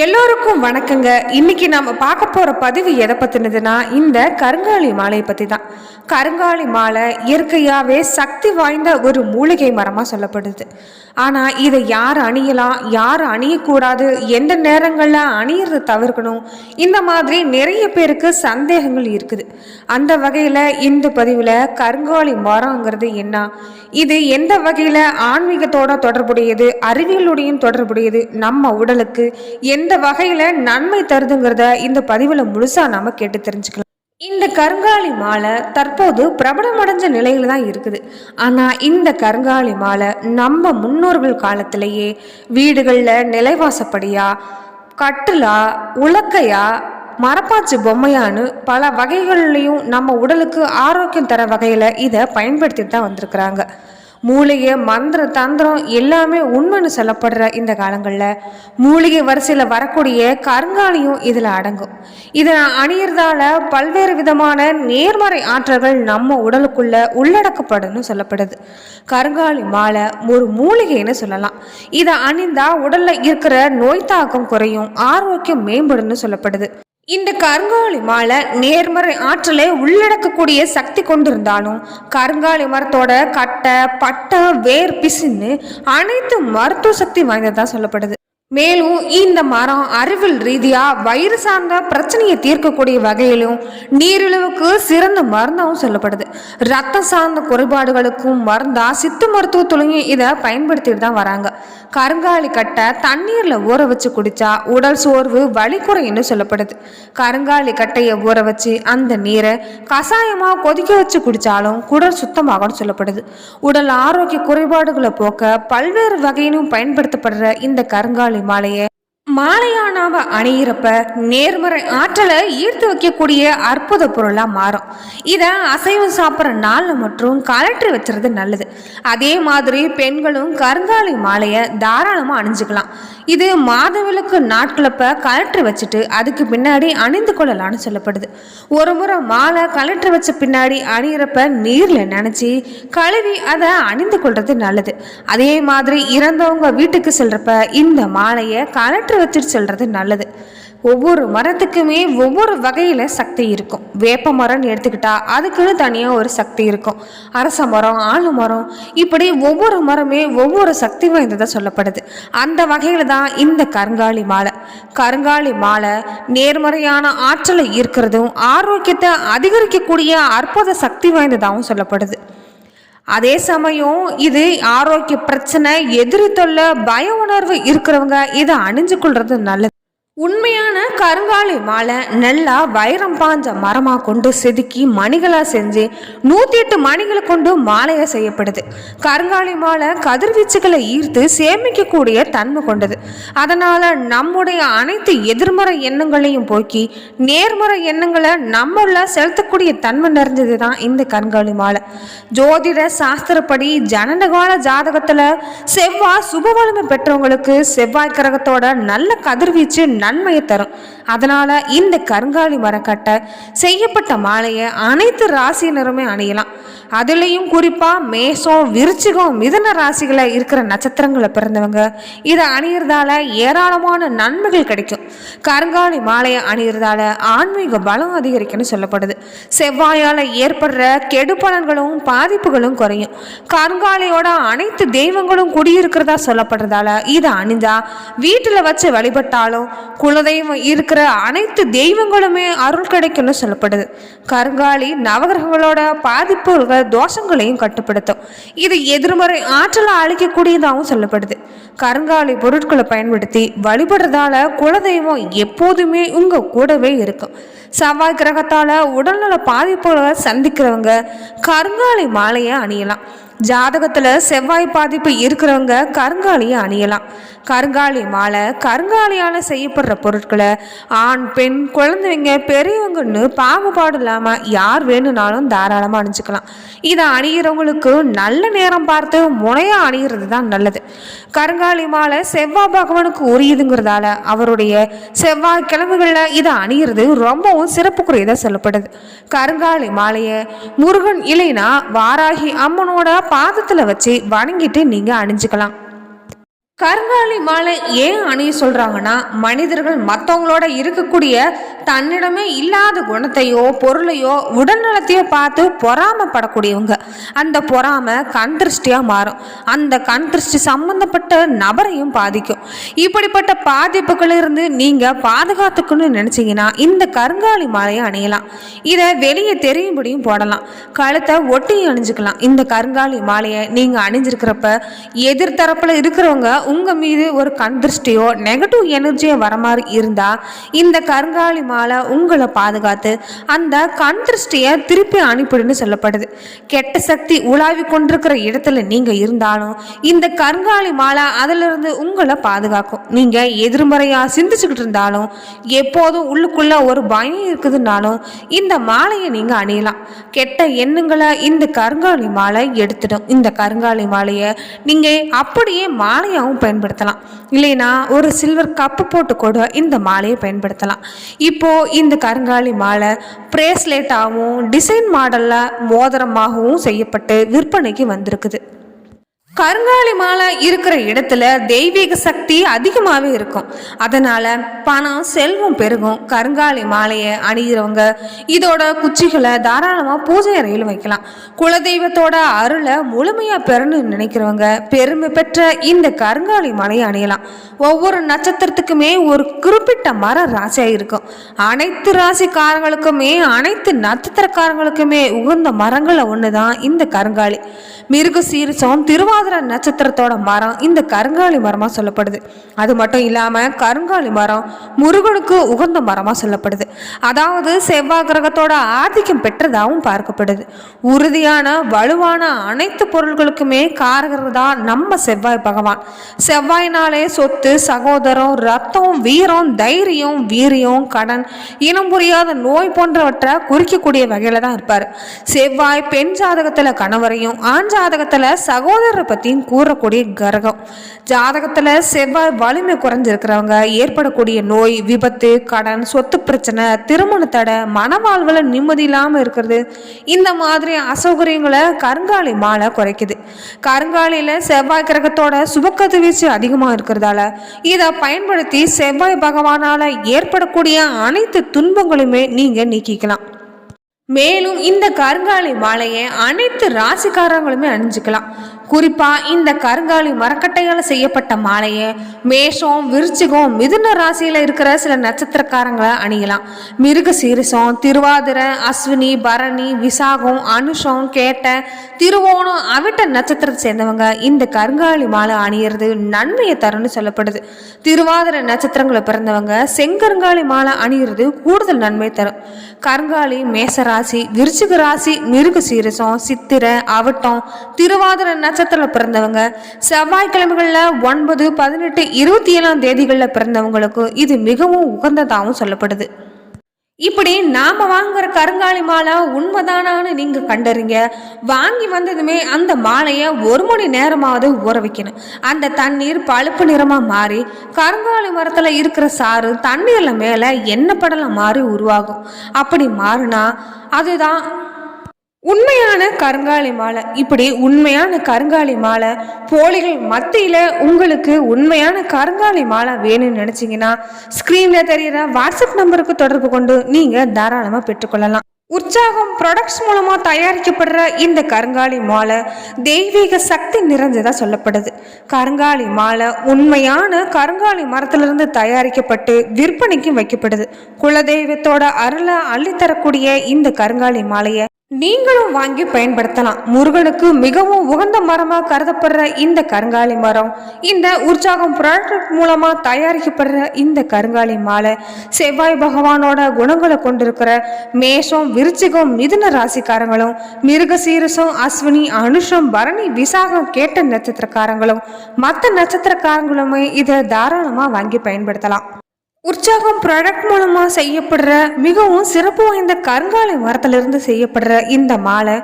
எல்லோருக்கும் வணக்கங்க. இன்னைக்கு நம்ம பார்க்க போகிற பதிவு எதை பற்றினதுன்னா இந்த கருங்காலி மாலையை பற்றி தான் கருங்காலி மாலை இயற்கையாகவே சக்தி வாய்ந்த ஒரு மூலிகை மரமாக சொல்லப்படுது. ஆனால் இதை யார் அணியலாம் யார் அணியக்கூடாது எந்த நேரங்களில் அணியறதை தவிர்க்கணும் இந்த மாதிரி நிறைய பேருக்கு சந்தேகங்கள் இருக்குது. அந்த வகையில் இந்த பதிவில் கருங்காலி மரங்கிறது என்ன இது எந்த வகையில் ஆன்மீகத்தோட தொடர்புடையது அறிவியலுடையும் தொடர்புடையது நம்ம உடலுக்கு எந்த வகையில நன்மை தருதுங்கிறத இந்த பதிவுல முழுசா நாம கேட்டு தெரிஞ்சுக்கலாம். இந்த கருங்காலி மாலை தற்போது பிரபலமடைஞ்ச நிலையில தான் இருக்குது. ஆனால் இந்த கருங்காலி மாலை நம்ம முன்னோர்கள் காலத்திலேயே வீடுகளில் நிலைவாசப்படியா கட்டிலா உலக்கையா மரப்பாச்சி பொம்மையான்னு பல வகைகள்லையும் நம்ம உடலுக்கு ஆரோக்கியம் தர வகையில் இதை பயன்படுத்திட்டு தான் வந்திருக்கிறாங்க. மூலிகை மந்திர தந்திரம் எல்லாமே உண்மைன்னு சொல்லப்படுற இந்த காலங்களில் மூலிகை வரிசையில் வரக்கூடிய கருங்காலியும் இதில் அடங்கும். இதை அணியிறதால பல்வேறு விதமான நேர்மறை ஆற்றல்கள் நம்ம உடலுக்குள்ள உள்ளடக்கப்படும்னு சொல்லப்படுது. கருங்காலி மாலை ஒரு மூலிகைன்னு சொல்லலாம். இதை அணிந்தா உடல்ல இருக்கிற நோய் தாக்கம் குறையும் ஆரோக்கியம் மேம்படும்னு சொல்லப்படுது. இந்த கருங்காலி மாலை நேர்மறை ஆற்றலை உள்ளடக்கக்கூடிய சக்தி கொண்டிருந்தாலும் கருங்காலி மரத்தோட கட்டை பட்டை வேர் பிசின்னு அனைத்து மருத்துவ சக்தி வாய்ந்ததா சொல்லப்படுது. மேலும் இந்த மரம் அறிவியல் ரீதியா வயிறு சார்ந்த பிரச்சனையை தீர்க்கக்கூடிய வகையிலும் நீரிழிவுக்கு சிறந்த மருந்தாகவும் சொல்லப்படுது. ரத்தம் சார்ந்த குறைபாடுகளுக்கும் மருந்தா சித்து மருத்துவத்துலையும் இதை பயன்படுத்திட்டு தான் வராங்க. கருங்காலி கட்டை தண்ணீர்ல ஊற வச்சு குடிச்சா உடல் சோர்வு வலி குறையும்னு சொல்லப்படுது. கருங்காலி கட்டையை ஊற வச்சு அந்த நீரை கஷாயமாக கொதிக்க வச்சு குடிச்சாலும் குடல் சுத்தமாகும்னு சொல்லப்படுது. உடல் ஆரோக்கிய குறைபாடுகளை போக்க பல்வேறு வகையிலும் பயன்படுத்தப்படுற இந்த கருங்காலி மாலையை. மாலையா நாம அணியிறப்ப நேர்மறை ஆற்றலை ஈர்த்து வைக்கக்கூடிய அற்புத பொருளாக மாறும். இதை அசைவம் சாப்பிட்ற நாளில் மற்றும் கலற்றி வச்சுறது நல்லது. அதே மாதிரி பெண்களும் கருங்காலி மாலையை தாராளமாக அணிஞ்சுக்கலாம். இது மாதவிலக்கு நாட்களப்ப கலற்றி வச்சுட்டு அதுக்கு பின்னாடி அணிந்து கொள்ளலாம்னு சொல்லப்படுது. ஒரு முறை மாலை கலற்றி வச்ச பின்னாடி அணியிறப்ப நீரில் நினச்சி கழுவி அதை அணிந்து கொள்வது நல்லது. அதே மாதிரி இறந்தவங்க வீட்டுக்கு செல்றப்ப இந்த மாலையை கலற்றி வச்சுட்டு செல்றது நல்லது. ஒவ்வொரு மரத்துக்குமே ஒவ்வொரு வகையில் சக்தி இருக்கும். வேப்ப மரம்னு எடுத்துக்கிட்டா அதுக்குன்னு தனியாக ஒரு சக்தி இருக்கும். அரச மரம் ஆலு மரம் இப்படி ஒவ்வொரு மரமே ஒவ்வொரு சக்தி வாய்ந்ததாக சொல்லப்படுது. அந்த வகையில் தான் இந்த கருங்காலி மாலை. கருங்காலி மாலை நேர்மறையான ஆற்றலை ஈர்க்கிறதும் ஆரோக்கியத்தை அதிகரிக்கக்கூடிய அற்புத சக்தி வாய்ந்ததாகவும் சொல்லப்படுது. அதே சமயம் இது ஆரோக்கிய பிரச்சனை எதிரி தொல்லை பய உணர்வு இருக்கிறவங்க இதை அணிஞ்சு கொள்றது நல்லது. உண்மையான கருங்காலி மாலை நல்லா வைரம் பாஞ்ச மரமாக கொண்டு செதுக்கி மணிகளாக செஞ்சு நூற்றி எட்டு மணிகளை கொண்டு மாலையாக செய்யப்படுது. கருங்காலி மாலை கதிர்வீச்சுகளை ஈர்த்து சேமிக்கக்கூடிய தன்மை கொண்டது. அதனால் நம்முடைய அனைத்து எதிர்மறை எண்ணங்களையும் போக்கி நேர்மறை எண்ணங்களை நம்மள செலுத்தக்கூடிய தன்மை நிறைஞ்சது தான் இந்த கருங்காலி மாலை. ஜோதிட சாஸ்திரப்படி ஜனனகால ஜாதகத்தில் செவ்வாய் சுபவலிமை பெற்றவங்களுக்கு செவ்வாய் கிரகத்தோட நல்ல கதிர்வீச்சு நன்மையை தரும். அதனால இந்த கருங்காலி மரக்கட்டை செய்யப்பட்ட மாலையை அனைத்து ராசியினருமே அணியலாம். அதுலேயும் குறிப்பாக மேசம் விருச்சிகம் மிதன ராசிகளை இருக்கிற நட்சத்திரங்களை பிறந்தவங்க இதை அணியறதால ஏராளமான நன்மைகள் கிடைக்கும். கருங்காலி மாலையை அணியறதால ஆன்மீக பலம் அதிகரிக்கும்னு சொல்லப்படுது. செவ்வாயால் ஏற்படுற கெடுபலன்களும் பாதிப்புகளும் குறையும். கருங்காலியோட அனைத்து தெய்வங்களும் குடியிருக்கிறதா சொல்லப்படுறதால இதை அணிஞ்சா வீட்டில் வச்சு வழிபட்டாலும் குலதெய்வம் இருக்கிற அனைத்து தெய்வங்களுமே அருள் கிடைக்கும்னு சொல்லப்படுது. கருங்காலி நவகிரகங்களோட பாதிப்புகள் தோஷங்களையும் கட்டுப்படுத்தும். இது எதிர்மறை ஆற்றலை அழிக்கக்கூடியதாகவும் சொல்லப்படுது. கருங்காலி பொருட்களை பயன்படுத்தி வழிபடுறதால குலதெய்வம் எப்போதுமே உங்கள் கூடவே இருக்கும். செவ்வாய் கிரகத்தால் உடல்நல பாதிப்புகளை சந்திக்கிறவங்க கருங்காலி மாலையை அணியலாம். ஜாதகத்தில் செவ்வாய் பாதிப்பு இருக்கிறவங்க கருங்காலியை அணியலாம். கருங்காலி மாலை கருங்காலியால் செய்யப்படுற பொருட்களை ஆண் பெண் குழந்தைங்க பெரியவங்கன்னு பாகுபாடு இல்லாமல் யார் வேணும்னாலும் தாராளமாக அணிஞ்சிக்கலாம். இதை அணிகிறவங்களுக்கு நல்ல நேரம் பார்த்து முனையாக அணிகிறது தான் நல்லது. கருங்காலி மாலை செவ்வாய் பகவானுக்கு உரியதுங்கிறதால அவருடைய செவ்வாய் கிழமைகளில் இதை அணிகிறது ரொம்பவும் சிறப்புக்குரியதாக சொல்லப்படுது. கருங்காலி மாலையை முருகன் இல்லைனா வாராகி அம்மனோட பாதத்தில் வச்சு வணங்கிட்டு நீங்கள் அணிஞ்சுக்கலாம். கருங்காலி மாலை ஏன் அணிய சொல்றாங்கன்னா மனிதர்கள் மற்றவங்களோட இருக்கக்கூடிய தன்னிடமே இல்லாத குணத்தையோ பொருளையோ உடல்நலத்தையோ பார்த்து பொறாமப்படக்கூடியவங்க. அந்த பொறாமை கண் திருஷ்டியாக மாறும். அந்த கண் திருஷ்டி சம்மந்தப்பட்ட நபரையும் பாதிக்கும். இப்படிப்பட்ட பாதிப்புகளிலிருந்து நீங்கள் பாதுகாத்துக்கணும்னு நினச்சிங்கன்னா இந்த கருங்காலி மாலையை அணியலாம். இதை வெளியே தெரியும்படியும் போடலாம். கழுத்தை ஒட்டி அணிஞ்சுக்கலாம். இந்த கருங்காலி மாலையை நீங்கள் அணிஞ்சிருக்கிறப்ப எதிர்த்தரப்பில் இருக்கிறவங்க உங்கள் மீது ஒரு கண் திருஷ்டியோ நெகட்டிவ் எனர்ஜியோ வர மாதிரி இருந்தால் இந்த கருங்காலி மாலை உங்களை பாதுகாத்து அந்த கண் திருஷ்டியை திருப்பி அனுப்பிடுன்னு சொல்லப்படுது. கெட்ட சக்தி உலாவி கொண்டிருக்கிற இடத்துல நீங்கள் இருந்தாலும் இந்த கருங்காலி மாலை அதிலிருந்து உங்களை பாதுகாக்கும். நீங்கள் எதிர்மறையாக சிந்திச்சுக்கிட்டு இருந்தாலும் எப்போதும் உள்ளுக்குள்ளே ஒரு பயம் இருக்குதுன்னாலும் இந்த மாலையை நீங்கள் அணியலாம். கெட்ட எண்ணங்களை இந்த கருங்காலி மாலை எடுத்துடும். இந்த கருங்காலி மாலையை நீங்கள் அப்படியே மாலையாகவும் பயன்படுத்தலாம். இல்லைனா ஒரு சில்வர் கப்பு போட்டு கூட இந்த மாலையை பயன்படுத்தலாம். இப்போது இந்த கருங்காலி மாலை பிரேஸ்லெட்டாகவும் டிசைன் மாடலில் மோதிரமாகவும் செய்யப்பட்டு விற்பனைக்கு வந்திருக்குது. கருங்காலி மாலை இருக்கிற இடத்துல தெய்வீக சக்தி அதிகமாகவே இருக்கும். அதனால் பணம் செல்வம் பெருகும். கருங்காலி மாலையை அணிகிறவங்க இதோட குச்சிகளை தாராளமாக பூஜை அறையில் வைக்கலாம். குலதெய்வத்தோட அருளை முழுமையாக பெறணும்னு நினைக்கிறவங்க பெருமை பெற்ற இந்த கருங்காலி மாலையை அணியலாம். ஒவ்வொரு நட்சத்திரத்துக்குமே ஒரு குறிப்பிட்ட மர ராசியாக இருக்கும். அனைத்து ராசிக்காரங்களுக்குமே அனைத்து நட்சத்திரக்காரங்களுக்குமே உகந்த மரங்களில் ஒன்று தான் இந்த கருங்காலி. மிருக திருவா திருவாதிர நட்சத்திரத்தோட மரம் இந்த கருங்காலி மரமாக சொல்லப்படுது. அது மட்டும் இல்லாமல் கருங்காலி மரம் முருகனுக்கு உகந்த மரமாக சொல்லப்படுது. அதாவது செவ்வாய் கிரகத்தோட ஆதிக்கம் பெற்றதாகவும் பார்க்கப்படுது. உறுதியான வலுவான அனைத்து பொருள்களுக்குமே காரகர் தான் நம்ம செவ்வாய் பகவான். செவ்வாயினாலே சொத்து சகோதரம் ரத்தம் வீரம் தைரியம் வீரியம் கடன் இனம் புரியாத நோய் போன்றவற்றை குறிக்கக்கூடிய வகையில் தான் இருப்பார். செவ்வாய் பெண் ஜாதகத்தில் கணவரையும் ஆண் ஜாதகத்தில் சகோதரரை பற்றியும் கூறக்கூடிய கரகம். ஜாதகத்தில் செவ்வாய் வலிமை குறைஞ்சிருக்கிறவங்க ஏற்படக்கூடிய நோய் விபத்து கடன் சொத்து பிரச்சனை திருமண தடை மனவாழ்வில் நிம்மதி இல்லாமல் இருக்கிறது. இந்த மாதிரி அசௌகரியங்களை கருங்காலி மாலை குறைக்குது. கருங்காலியில் செவ்வாய் கிரகத்தோட சுபக்கது வீச்சு அதிகமாக இருக்கிறதால இதை பயன்படுத்தி செவ்வாய் பகவானால் ஏற்படக்கூடிய அனைத்து துன்பங்களுமே நீங்கள் நீக்கிக்கலாம். மேலும் இந்த கருங்காலி மாலையை அனைத்து ராசிக்காரங்களுமே அணிஞ்சுக்கலாம். குறிப்பாக இந்த கருங்காலி மரக்கட்டையால் செய்யப்பட்ட மாலையை மேஷம் விருச்சிகம் மிதுன ராசியில் இருக்கிற சில நட்சத்திரக்காரங்களை அணியலாம். மிருக சீரிசம் திருவாதிரை அஸ்வினி பரணி விசாகம் அனுஷம் கேட்ட திருவோணம் அவிட்ட நட்சத்திரத்தை சேர்ந்தவங்க இந்த கருங்காலி மாலை அணியிறது நன்மையை தரும்னு சொல்லப்படுது. திருவாதிரை நட்சத்திரங்களை பிறந்தவங்க செங்கருங்காலி மாலை அணியிறது கூடுதல் நன்மை தரும். கருங்காலி மேசராசி விருச்சிக ராசி மிருக சீரசம் சித்திரை அவட்டம் திருவாதிர நட்சத்திரத்தில் பிறந்தவங்க. செவ்வாய்க்கிழமைகளில் ஒன்பது பதினெட்டு இருபத்தி ஏழாம் தேதிகளில் பிறந்தவங்களுக்கு இது மிகவும் உகந்ததாகவும் சொல்லப்படுது. இப்படி நாம வாங்குற கருங்காலி மாலை உண்மைதானான்னு நீங்க கண்டறிங்க. வாங்கி வந்ததுமே அந்த மாலையை ஒரு மணி நேரமாவது ஊற வைக்கணும். அந்த தண்ணீர் பழுப்பு நிறமா மாறி கருங்காலி மரத்துல இருக்கிற சாறு தண்ணீர்ல மேல எண்ணெய் படலம் மாறி உருவாகும். அப்படி மாறினா அதுதான் உண்மையான கருங்காலி மாலை. இப்படி உண்மையான கருங்காலி மாலை போலிகள் மத்தியில் உங்களுக்கு உண்மையான கருங்காலி மாலை வேணும்னு நினச்சிங்கன்னா ஸ்க்ரீனில் தெரிகிற வாட்ஸ்அப் நம்பருக்கு தொடர்பு கொண்டு நீங்கள் தாராளமாக பெற்றுக்கொள்ளலாம். உற்சாகம் ப்ராடக்ட்ஸ் மூலமாக தயாரிக்கப்படுற இந்த கருங்காலி மாலை தெய்வீக சக்தி நிறைஞ்சதாக சொல்லப்படுது. கருங்காலி மாலை உண்மையான கருங்காலி மரத்திலிருந்து தயாரிக்கப்பட்டு விற்பனைக்கும் வைக்கப்படுது. குலதெய்வத்தோட அருளை அள்ளித்தரக்கூடிய இந்த கருங்காலி மாலையை நீங்களும் வாங்கி பயன்படுத்தலாம். முருகனுக்கு மிகவும் உகந்த மரமாக கருதப்படுற இந்த கருங்காலி மரம் இந்த உற்சாகம் ப்ராடக்ட் மூலமாக தயாரிக்கப்படுற இந்த கருங்காலி மாலை செவ்வாய் பகவானோட குணங்களை கொண்டிருக்கிற மேஷம் விருச்சிகம் மிதுன ராசிக்காரங்களும் மிருக சீரசம் அஸ்வினி அனுஷம் பரணி விசாகம் கேட்ட நட்சத்திரக்காரங்களும் மற்ற நட்சத்திரக்காரங்களுமே இதை தாராளமாக வாங்கி பயன்படுத்தலாம். உற்சாகம் ப்ராடக்ட் மூலமாக செய்யப்படுற மிகவும் சிறப்பு வாய்ந்த கருங்காலை மரத்திலிருந்து செய்யப்படுற இந்த மாலை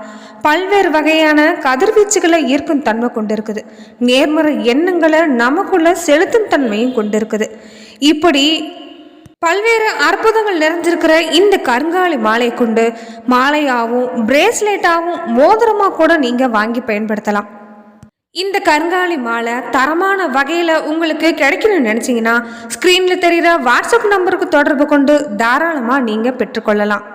பல்வேறு வகையான கதிர்வீச்சுகளை ஈர்க்கும் தன்மை கொண்டிருக்குது. நேர்மறை எண்ணங்களை நமக்குள்ள செலுத்தும் தன்மையும் கொண்டிருக்குது. இப்படி பல்வேறு அற்புதங்கள் நிறைஞ்சிருக்கிற இந்த கருங்காலி மாலை கொண்டு மாலையாகவும் பிரேஸ்லெட்டாகவும் மோதிரமாக கூட நீங்கள் வாங்கி பயன்படுத்தலாம். இந்த கருங்காலி மாலை தரமான வகையில் உங்களுக்கு கிடைக்கணும்னு நினச்சிங்கன்னா ஸ்க்ரீனில் தெரிகிற வாட்ஸ்அப் நம்பருக்கு தொடர்பு கொண்டு தாராளமாக நீங்கள் பெற்றுக்கொள்ளலாம்.